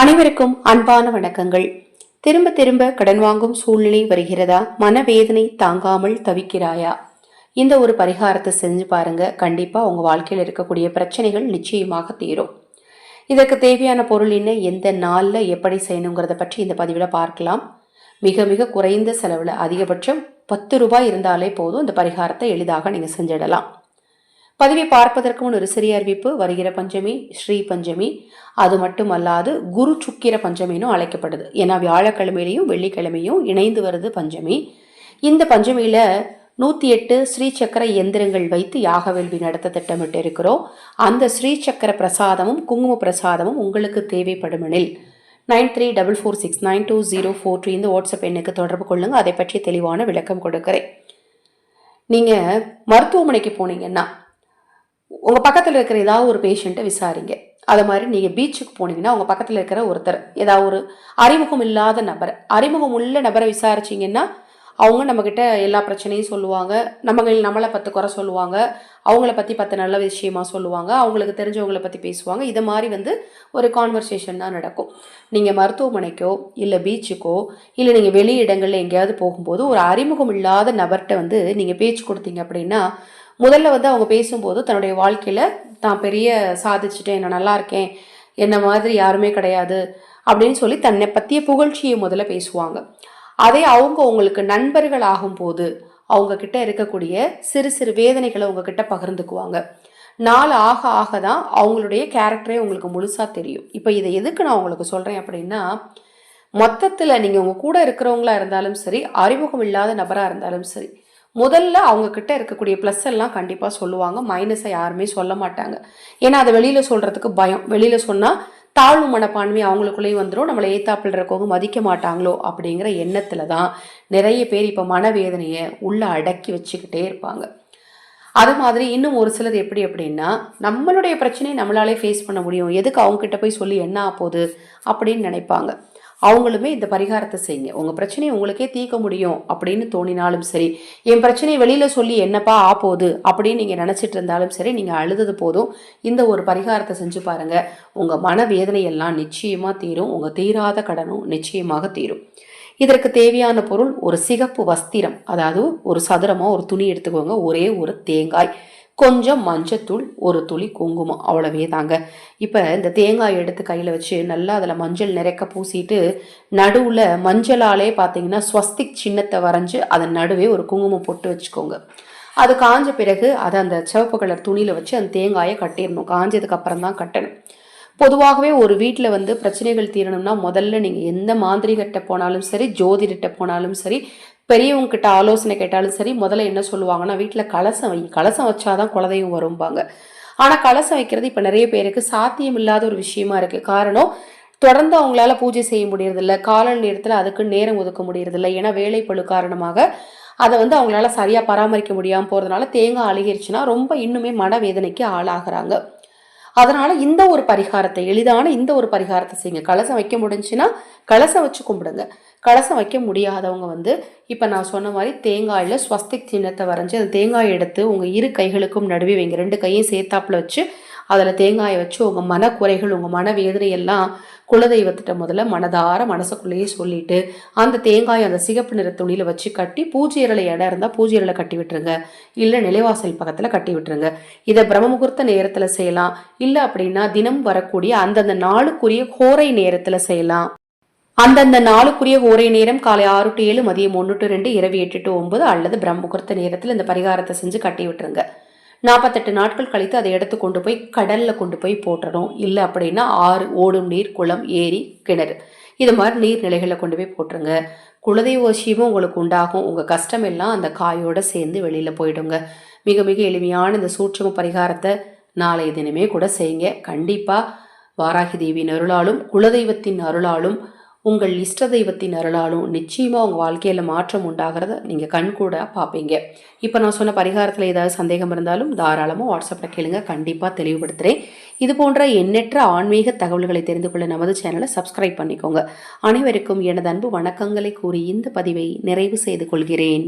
அனைவருக்கும் அன்பான வணக்கங்கள். திரும்ப திரும்ப கடன் வாங்கும் சூழ்நிலை வருகிறதா? மனவேதனை தாங்காமல் தவிக்கிறாயா? இந்த ஒரு பரிகாரத்தை செஞ்சு பாருங்க. கண்டிப்பா உங்க வாழ்க்கையில் இருக்கக்கூடிய பிரச்சனைகள் நிச்சயமாக தீரும். இதற்கு தேவையான பொருள் என்ன? எந்த நாளில் எப்படி செய்யணுங்கிறத பற்றி இந்த பதிவில் பார்க்கலாம். மிக மிக குறைந்த செலவில் அதிகபட்சம் பத்து ரூபாய் இருந்தாலே போதும். இந்த பரிகாரத்தை எளிதாக நீங்கள் செஞ்சிடலாம். பதிவை பார்ப்பதற்கு முன் ஒரு சிறிய அறிவிப்பு. வருகிற பஞ்சமி ஸ்ரீ பஞ்சமி அது மட்டுமல்லாது குரு சுக்கிர பஞ்சமினும் அழைக்கப்படுது. ஏன்னா வியாழக்கிழமையிலையும் வெள்ளிக்கிழமையும் இணைந்து வருது பஞ்சமி. இந்த பஞ்சமியில் நூற்றி எட்டு ஸ்ரீ சக்கர இயந்திரங்கள் வைத்து யாக வேள்வி நடத்த திட்டமிட்டு இருக்கிறோம். அந்த ஸ்ரீ சக்கர பிரசாதமும் குங்கும பிரசாதமும் உங்களுக்கு தேவைப்படுமெனில். Nine three double four six nine two zero four two இந்த வாட்ஸ்அப் எண்ணுக்கு தொடர்பு கொள்ளுங்கள் அதை பற்றி தெளிவான விளக்கம் கொடுக்குறேன். நீங்கள் மருத்துவமனைக்கு போனீங்கன்னா உங்கள் பக்கத்தில் இருக்கிற ஏதாவது ஒரு பேஷண்ட்டை விசாரிங்க. அது மாதிரி நீங்கள் பீச்சுக்கு போனீங்கன்னா உங்கள் பக்கத்தில் இருக்கிற ஒருத்தர் ஏதாவது ஒரு அறிமுகம் இல்லாத நபர் அறிமுகம் உள்ள நபரை விசாரிச்சிங்கன்னா அவங்க நம்மக்கிட்ட எல்லா பிரச்சனையும் சொல்லுவாங்க. நம்ம நம்மளை பத்து குறை சொல்லுவாங்க. அவங்கள பற்றி பத்து நல்ல விஷயமா சொல்லுவாங்க. அவங்களுக்கு தெரிஞ்சவங்களை பற்றி பேசுவாங்க. இதை மாதிரி வந்து ஒரு கான்வர்சேஷன் தான் நடக்கும். நீங்கள் மருத்துவமனைக்கோ இல்லை பீச்சுக்கோ இல்லை நீங்கள் வெளி இடங்களில் எங்கேயாவது போகும்போது ஒரு அறிமுகம் இல்லாத நபர்கிட்ட வந்து நீங்கள் பேச்சு கொடுத்தீங்க அப்படின்னா முதல்ல வந்து அவங்க பேசும்போது தன்னுடைய வாழ்க்கையில் தான் பெரிய சாதிச்சுட்டேன் நான் நல்லா இருக்கேன் என்ன மாதிரி யாருமே கிடையாது அப்படின்னு சொல்லி தன்னை பற்றிய புகழ்ச்சியை முதல்ல பேசுவாங்க. அதே அவங்க உங்களுக்கு நண்பர்கள் ஆகும்போது அவங்க கிட்ட இருக்கக்கூடிய சிறு சிறு வேதனைகளை உங்ககிட்ட பகிர்ந்துக்குவாங்க. நாள் ஆக ஆக தான் அவங்களுடைய கேரக்டரே உங்களுக்கு முழுசாக தெரியும். இப்போ இதை எதுக்கு நான் உங்களுக்கு சொல்கிறேன் அப்படின்னா மொத்தத்தில் நீங்கள் உங்கள் கூட இருக்கிறவங்களா இருந்தாலும் சரி அறிமுகம் இல்லாத நபராக இருந்தாலும் சரி முதல்ல அவங்க கிட்ட இருக்கக்கூடிய ப்ளஸ் எல்லாம் கண்டிப்பாக சொல்லுவாங்க. மைனஸை யாருமே சொல்ல மாட்டாங்க. ஏன்னா அதை வெளியில் சொல்கிறதுக்கு பயம். வெளியில் சொன்னால் தாழ்வு மனப்பான்மை அவங்களுக்குள்ளேயும் வந்துடும் நம்மளை ஏத்தாப்பில் இருக்கவங்க மதிக்க மாட்டாங்களோ அப்படிங்கிற எண்ணத்தில் தான் நிறைய பேர் இப்போ மனவேதனையை உள்ளே அடக்கி வச்சுக்கிட்டே இருப்பாங்க. அது மாதிரி இன்னும் ஒரு சிலர் எப்படி அப்படின்னா நம்மளுடைய பிரச்சனையை நம்மளாலே ஃபேஸ் பண்ண முடியும். எதுக்கு அவங்க கிட்ட போய் சொல்லி என்ன ஆப்போகுது அப்படின்னு நினைப்பாங்க. அவங்களுமே இந்த பரிகாரத்தை செய்யுங்க. உங்கள் பிரச்சனையை உங்களுக்கே தீர்க்க முடியும் அப்படின்னு தோணினாலும் சரி என் பிரச்சனையை வெளியில் சொல்லி என்னப்பா ஆ போகுது அப்படின்னு நீங்கள் நினச்சிட்டு இருந்தாலும் சரி நீங்கள் அழுதது போதும். இந்த ஒரு பரிகாரத்தை செஞ்சு பாருங்கள் உங்கள் மன வேதனையெல்லாம் நிச்சயமாக தீரும். உங்கள் தீராத கடனும் நிச்சயமாக தீரும். இதற்கு தேவையான பொருள் ஒரு சிகப்பு வஸ்திரம். அதாவது ஒரு சதுரமாக ஒரு துணி எடுத்துக்கோங்க. ஒரே ஒரு தேங்காய். கொஞ்சம் மஞ்சத்தூள் ஒரு துளி குங்குமம் அவ்வளவே தாங்க இப்போ இந்த தேங்காய் எடுத்து கையில் வச்சு நல்லா அதில் மஞ்சள் நிறைக்க பூசிட்டு நடுவில் மஞ்சளாலே பார்த்தீங்கன்னா ஸ்வஸ்திக் சின்னத்தை வரைஞ்சி அதன் நடுவே ஒரு குங்குமம் போட்டு வச்சுக்கோங்க. அது காஞ்ச பிறகு அதை அந்த சிவப்பு கலர் துணியில் வச்சு அந்த தேங்காயை கட்டிடணும். காஞ்சதுக்கு அப்புறம் தான் கட்டணும். பொதுவாகவே ஒரு வீட்டில் வந்து பிரச்சனைகள் தீரணும்னா முதல்ல நீங்கள் எந்த மாந்திரிகிட்ட போனாலும் சரி ஜோதிடர்கிட்ட போனாலும் சரி பெரியவங்கக்கிட்ட ஆலோசனை கேட்டாலும் சரி முதல்ல என்ன சொல்லுவாங்கன்னா வீட்டில் கலசம் வை கலசம் வச்சாதான் குலதெய்வம் வரும்பாங்க. ஆனால் கலசம் வைக்கிறது இப்போ நிறைய பேருக்கு சாத்தியம் இல்லாத ஒரு விஷயமா இருக்குது காரணம் தொடர்ந்து அவங்களால பூஜை செய்ய முடியறதில்ல. கால நேரத்தில் அதுக்கு நேரம் ஒதுக்க முடியறதில்ல. ஏன்னா வேலை பழு காரணமாக அதை வந்து அவங்களால சரியாக பராமரிக்க முடியாமல் போகிறதுனால தேங்காய் அழுகிருச்சுன்னா ரொம்ப இன்னுமே மனவேதனைக்கு ஆளாகிறாங்க. அதனால இந்த ஒரு பரிகாரத்தை எளிதான இந்த ஒரு பரிகாரத்தை செய்யுங்க. கலசம் வைக்க முடிஞ்சுன்னா கலசம் வச்சு கும்பிடுங்க. கலசம் வைக்க முடியாதவங்க வந்து இப்போ நான் சொன்ன மாதிரி தேங்காயில் ஸ்வஸ்திக் சின்னத்தை வரைஞ்சி அந்த தேங்காய் எடுத்து உங்கள் இரு கைகளுக்கும் நடுவே வைங்க. ரெண்டு கையும் சேர்த்தாப்புல வச்சு அதில் தேங்காயை வச்சு உங்கள் மனக்குறைகள் உங்கள் மன வேதனையெல்லாம் குலதெய்வத்திட்ட முதல்ல மனதார மனசுக்குள்ளேயே சொல்லிட்டு அந்த தேங்காயை அந்த சிகப்பு நிற துணியில் வச்சு கட்டி பூஜை இரலை இடம் இருந்தால் பூஜை இரலை கட்டி விட்டுருங்க. இல்லை நிலைவாசல் பக்கத்தில் கட்டி விட்டுருங்க. இதை பிரம்ம முகூர்த்த நேரத்தில் செய்யலாம். இல்லை அப்படின்னா தினம் வரக்கூடிய அந்தந்த நாளுக்குரிய கோரை நேரத்தில் செய்யலாம். அந்தந்த நாளுக்குரிய ஓரை நேரம் காலை ஆறு டு ஏழு மதியம் ஒன்று டு ரெண்டு இரவு எட்டு டு ஒன்பது அல்லது பிரம்ம முகூர்த்த நேரத்தில் இந்த பரிகாரத்தை செஞ்சு கட்டி விட்டுருங்க. நாற்பத்தெட்டு நாட்கள் கழித்து அதை எடுத்து கொண்டு போய் கடலில் கொண்டு போய் போட்டுறணும். இல்லை அப்படின்னா ஆறு ஓடும் நீர் குளம் ஏரி கிணறு. இது மாதிரி நீர்நிலைகளில் கொண்டு போய் போட்டுருங்க. குலதெய்வ உங்களுக்கு உண்டாகும். உங்கள் கஷ்டம் எல்லாம் அந்த காயோடு சேர்ந்து வெளியில் போயிடுங்க. மிக மிக எளிமையான இந்த சூட்சம பரிகாரத்தை நாளைய தினமே கூட செய்யுங்க. கண்டிப்பாக வாராகி தேவியின் அருளாலும் குலதெய்வத்தின் அருளாலும் உங்கள் இஷ்ட தெய்வத்தின் அருளாலும் நிச்சயமாக உங்கள் வாழ்க்கையில் மாற்றம் உண்டாகிறத நீங்கள் கண் கூட பார்ப்பீங்க. இப்போ நான் சொன்ன பரிகாரத்தில் ஏதாவது சந்தேகம் இருந்தாலும் தாராளமாக வாட்ஸ்அப்பில் கேளுங்க. கண்டிப்பாக தெளிவுபடுத்துகிறேன் இது போன்ற எண்ணற்ற ஆன்மீக தகவல்களை தெரிந்து கொள்ள நமது சேனலை சப்ஸ்கிரைப் பண்ணிக்கோங்க. அனைவருக்கும் எனது அன்பு வணக்கங்களை கூறி இந்த பதிவை நிறைவு செய்து கொள்கிறேன்.